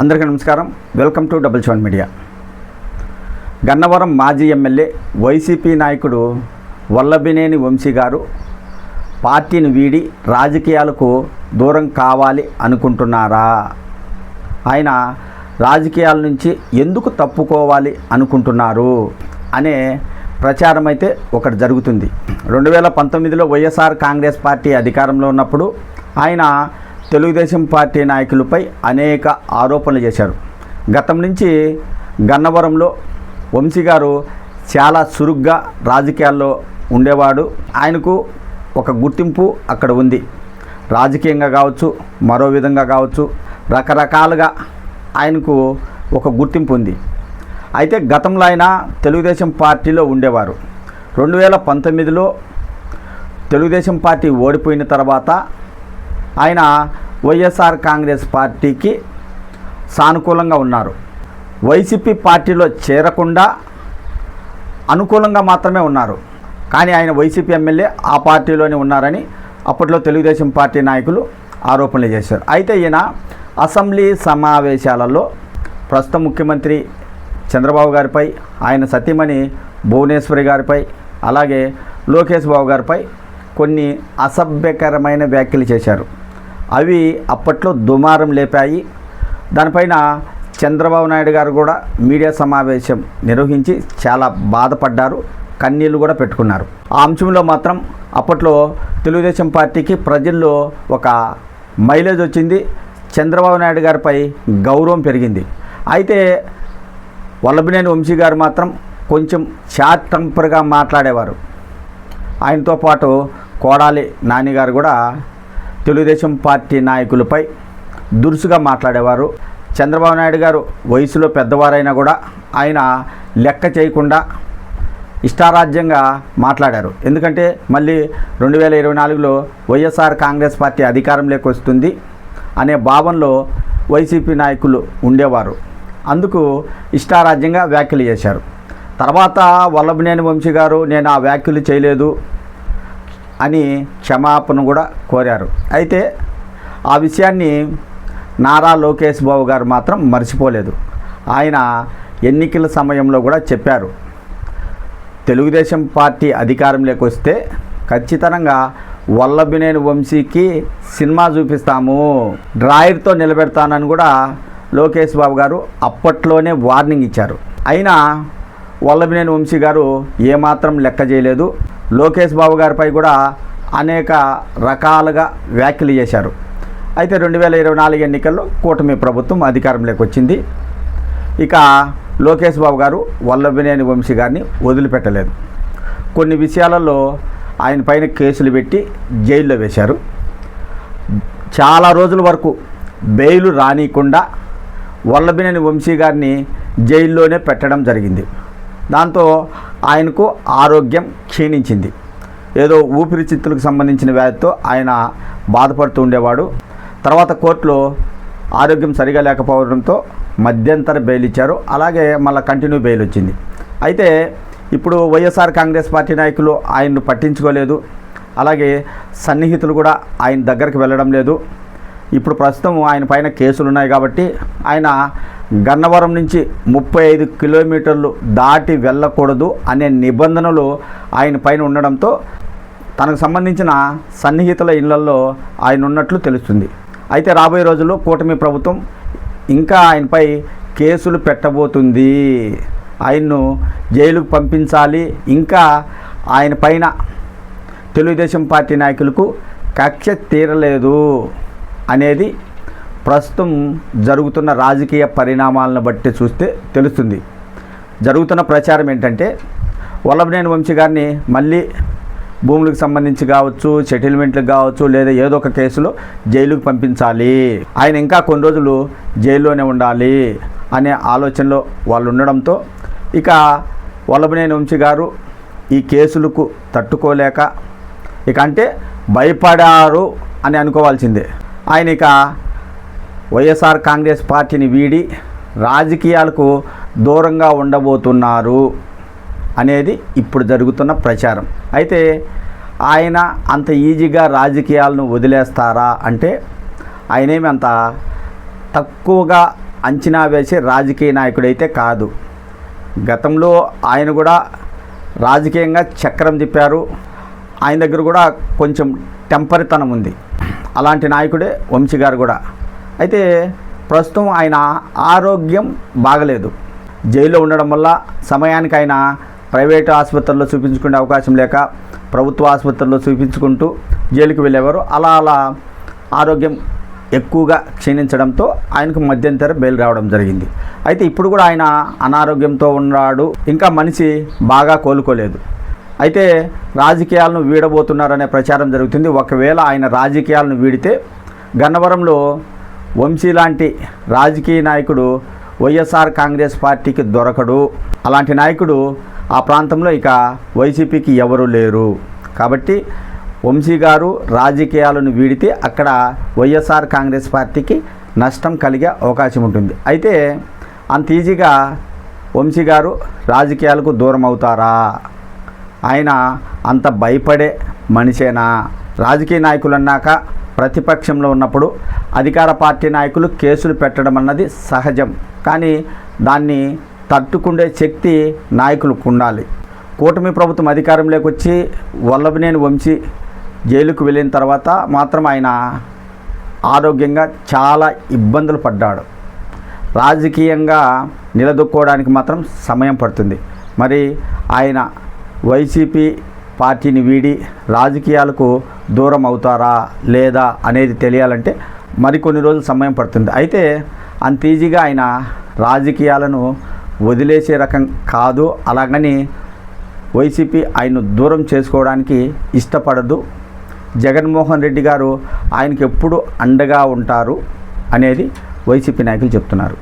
అందరికీ నమస్కారం. Welcome to double seven media. Gannavaram మాజీ ఎమ్మెల్యే వైసీపీ నాయకుడు వల్లభినేని వంశీ గారు పార్టీని వీడి రాజకీయాలకు దూరం కావాలి అనుకుంటున్నారా? ఆయన రాజకీయాల నుంచి ఎందుకు తప్పుకోవాలి అనుకుంటున్నారు? అనే ప్రచారం అయితే ఒకటి జరుగుతుంది. రెండు వేల పంతొమ్మిదిలో వైఎస్ఆర్ కాంగ్రెస్ పార్టీ అధికారంలో ఉన్నప్పుడు ఆయన తెలుగుదేశం పార్టీ నాయకులపై అనేక ఆరోపణలు చేశారు. గతం నుంచి గన్నవరంలో వంశీ గారు చాలా చురుగ్గా రాజకీయాల్లో ఉండేవాడు. ఆయనకు ఒక గుర్తింపు అక్కడ ఉంది. రాజకీయంగా కావచ్చు మరో విధంగా కావచ్చు రకరకాలుగా ఆయనకు ఒక గుర్తింపు ఉంది. అయితే గతంలో ఆయన తెలుగుదేశం పార్టీలో ఉండేవారు. రెండు వేల పంతొమ్మిదిలో తెలుగుదేశం పార్టీ ఓడిపోయిన తర్వాత ఆయన వైఎస్ఆర్ కాంగ్రెస్ పార్టీకి సానుకూలంగా ఉన్నారు. వైసీపీ పార్టీలో చేరకుండా అనుకూలంగా మాత్రమే ఉన్నారు. కానీ ఆయన వైసీపీ ఎమ్మెల్యే ఆ పార్టీలోనే ఉన్నారని అప్పట్లో తెలుగుదేశం పార్టీ నాయకులు ఆరోపణలు చేశారు. అయితే ఈయన అసెంబ్లీ సమావేశాలలో ప్రస్తుత ముఖ్యమంత్రి చంద్రబాబు గారిపై ఆయన సతీమణి భువనేశ్వరి గారిపై అలాగే లోకేష్ బాబు గారిపై కొన్ని అసభ్యకరమైన వ్యాఖ్యలు చేశారు. అవి అప్పట్లో దుమారం లేపాయి. దానిపైన చంద్రబాబు నాయుడు గారు కూడా మీడియా సమావేశం నిర్వహించి చాలా బాధపడ్డారు కన్నీళ్ళు కూడా పెట్టుకున్నారు. ఆ అంశంలో మాత్రం అప్పట్లో తెలుగుదేశం పార్టీకి ప్రజల్లో ఒక మైలేజ్ వచ్చింది. చంద్రబాబు నాయుడు గారిపై గౌరవం పెరిగింది. అయితే వల్లభినేని వంశీ గారు మాత్రం కొంచెం షార్ట్ టెంపర్గా మాట్లాడేవారు. ఆయనతో పాటు కోడాలి నాని గారు కూడా తెలుగుదేశం పార్టీ నాయకులపై దురుసుగా మాట్లాడేవారు. చంద్రబాబు నాయుడు గారు వయసులో పెద్దవారైనా కూడా ఆయన లెక్క చేయకుండా ఇష్టారాజ్యంగా మాట్లాడారు. ఎందుకంటే మళ్ళీ రెండు వేల ఇరవై నాలుగులో వైఎస్ఆర్ కాంగ్రెస్ పార్టీ అధికారంలోకి వస్తుంది అనే భావనలో వైసీపీ నాయకులు ఉండేవారు. అందుకు ఇష్టారాజ్యంగా వ్యాఖ్యలు చేశారు. తర్వాత వల్లభనేని వంశీ గారు నేను ఆ వ్యాఖ్యలు చేయలేదు. అని క్షమాపణ కూడా కోరారు. అయితే ఆ విషయాన్ని నారా లోకేష్ బాబు గారు మాత్రం మర్చిపోలేదు. ఆయన ఎన్నికల సమయంలో కూడా చెప్పారు. తెలుగుదేశం పార్టీ అధికారంలోకి వస్తే ఖచ్చితంగా వల్లభినేని వంశీకి సినిమా చూపిస్తాము డ్రాయర్తో నిలబెడతానని కూడా లోకేష్ బాబు గారు అప్పట్లోనే వార్నింగ్ ఇచ్చారు. అయినా వల్లభినేని వంశీ గారు ఏమాత్రం లెక్క చేయలేదు. లోకేష్ బాబు గారిపై కూడా అనేక రకాలుగా వ్యాఖ్యలు చేశారు. అయితే రెండు వేల ఇరవై నాలుగు ఎన్నికల్లో కూటమి ప్రభుత్వం అధికారంలోకి వచ్చింది. ఇక లోకేష్ బాబు గారు వల్లభినేని వంశీ గారిని వదిలిపెట్టలేదు. కొన్ని విషయాలలో ఆయన పైన కేసులు పెట్టి జైల్లో వేశారు. చాలా రోజుల వరకు బెయిల్ రానియకుండా వల్లభినేని వంశీ గారిని జైల్లోనే పెట్టడం జరిగింది. దాంతో ఆయనకు ఆరోగ్యం క్షీణించింది. ఏదో ఊపిరితిత్తులకు సంబంధించిన వ్యాధితో ఆయన బాధపడుతూ ఉండేవాడు. తర్వాత కోర్టులో ఆరోగ్యం సరిగా లేకపోవడంతో మధ్యంతర బెయిల్ ఇచ్చారు. అలాగే మళ్ళీ కంటిన్యూ బెయిల్ వచ్చింది. అయితే ఇప్పుడు వైఎస్ఆర్ కాంగ్రెస్ పార్టీ నాయకులు ఆయన్ను పట్టించుకోలేదు. అలాగే సన్నిహితులు కూడా ఆయన దగ్గరికి వెళ్ళడం లేదు. ఇప్పుడు ప్రస్తుతం ఆయన పైన కేసులు ఉన్నాయి కాబట్టి ఆయన గన్నవరం నుంచి ముప్పై ఐదు కిలోమీటర్లు దాటి వెళ్ళకూడదు అనే నిబంధనలు ఆయన పైన ఉండడంతో తనకు సంబంధించిన సన్నిహితుల ఇళ్ళలో ఆయన ఉన్నట్లు తెలుస్తుంది. అయితే రాబోయే రోజుల్లో కూటమి ప్రభుత్వం ఇంకా ఆయనపై కేసులు పెట్టబోతుంది. ఆయన్ను జైలుకు పంపించాలి. ఇంకా ఆయన పైన తెలుగుదేశం పార్టీ నాయకులకు కక్ష తీరలేదు అనేది ప్రస్తుతం జరుగుతున్న రాజకీయ పరిణామాలను బట్టి చూస్తే తెలుస్తుంది. జరుగుతున్న ప్రచారం ఏంటంటే వల్లభనేని వంశీ గారిని మళ్ళీ భూములకు సంబంధించి కావచ్చు సెటిల్మెంట్లకు కావచ్చు లేదా ఏదో ఒక కేసులో జైలుకు పంపించాలి. ఆయన ఇంకా కొన్ని రోజులు జైల్లోనే ఉండాలి అనే ఆలోచనలో వాళ్ళు ఉండడంతో ఇక వల్లభనేని వంశీ గారు ఈ కేసులకు తట్టుకోలేక ఇక అంటే భయపడారు అని అనుకోవాల్సిందే. ఆయన ఇక వైఎస్ఆర్ కాంగ్రెస్ పార్టీని వీడి రాజకీయాలకు దూరంగా ఉండబోతున్నారు అనేది ఇప్పుడు జరుగుతున్న ప్రచారం. అయితే ఆయన అంత ఈజీగా రాజకీయాలను వదిలేస్తారా అంటే ఆయనేమి అంత తక్కువగా అంచనా వేసే రాజకీయ నాయకుడైతే కాదు. గతంలో ఆయన కూడా రాజకీయంగా చక్రం తిప్పారు. ఆయన దగ్గర కూడా కొంచెం టెంపరితనం ఉంది. అలాంటి నాయకుడే వంశీ గారు కూడా. అయితే ప్రస్తుతం ఆయన ఆరోగ్యం బాగలేదు. జైల్లో ఉండడం వల్ల సమయానికి ఆయన ప్రైవేట్ ఆసుపత్రుల్లో చూపించుకునే అవకాశం లేక ప్రభుత్వ ఆసుపత్రుల్లో చూపించుకుంటూ జైలుకి వెళ్ళేవారు. అలా అలా ఆరోగ్యం ఎక్కువగా క్షీణించడంతో ఆయనకు మధ్యంతర బెయిల్ రావడం జరిగింది. అయితే ఇప్పుడు కూడా ఆయన అనారోగ్యంతో ఉన్నాడు. ఇంకా మనిషి బాగా కోలుకోలేదు. అయితే రాజకీయాలను వీడబోతున్నారనే ప్రచారం జరుగుతుంది. ఒకవేళ ఆయన రాజకీయాలను వీడితే గన్నవరంలో వంశీ లాంటి రాజకీయ నాయకుడు వైఎస్ఆర్ కాంగ్రెస్ పార్టీకి దొరకడు. అలాంటి నాయకుడు ఆ ప్రాంతంలో ఇక వైసీపీకి ఎవరు లేరు. కాబట్టి వంశీ గారు రాజకీయాలను వీడితే అక్కడ వైఎస్ఆర్ కాంగ్రెస్ పార్టీకి నష్టం కలిగే అవకాశం ఉంటుంది. అయితే అంత ఈజీగా వంశీ గారు రాజకీయాలకు దూరం అవుతారా ఆయన అంత భయపడే మనిషేనా? రాజకీయ నాయకులు అన్నాక ప్రతిపక్షంలో ఉన్నప్పుడు అధికార పార్టీ నాయకులు కేసులు పెట్టడం అన్నది సహజం. కానీ దాన్ని తట్టుకుండే శక్తి నాయకులకు ఉండాలి. కూటమి ప్రభుత్వం అధికారంలోకి వచ్చి వల్లభనేని వంశీ జైలుకు వెళ్ళిన తర్వాత మాత్రం ఆయన ఆరోగ్యంగా చాలా ఇబ్బందులు పడ్డాడు. రాజకీయంగా నిలదొక్కోవడానికి మాత్రం సమయం పడుతుంది. మరి ఆయన వైసీపీ పార్టీని వీడి రాజకీయాలకు దూరం అవుతారా లేదా అనేది తెలియాలంటే మరికొన్ని రోజులు సమయం పడుతుంది. అయితే అంత ఈజీగా ఆయన రాజకీయాలను వదిలేసే రకం కాదు. అలాగని వైసీపీ ఆయన దూరం చేసుకోవడానికి ఇష్టపడదు. జగన్మోహన్ రెడ్డి గారు ఆయనకి ఎప్పుడు అండగా ఉంటారు అనేది వైసీపీ నాయకులు చెప్తున్నారు.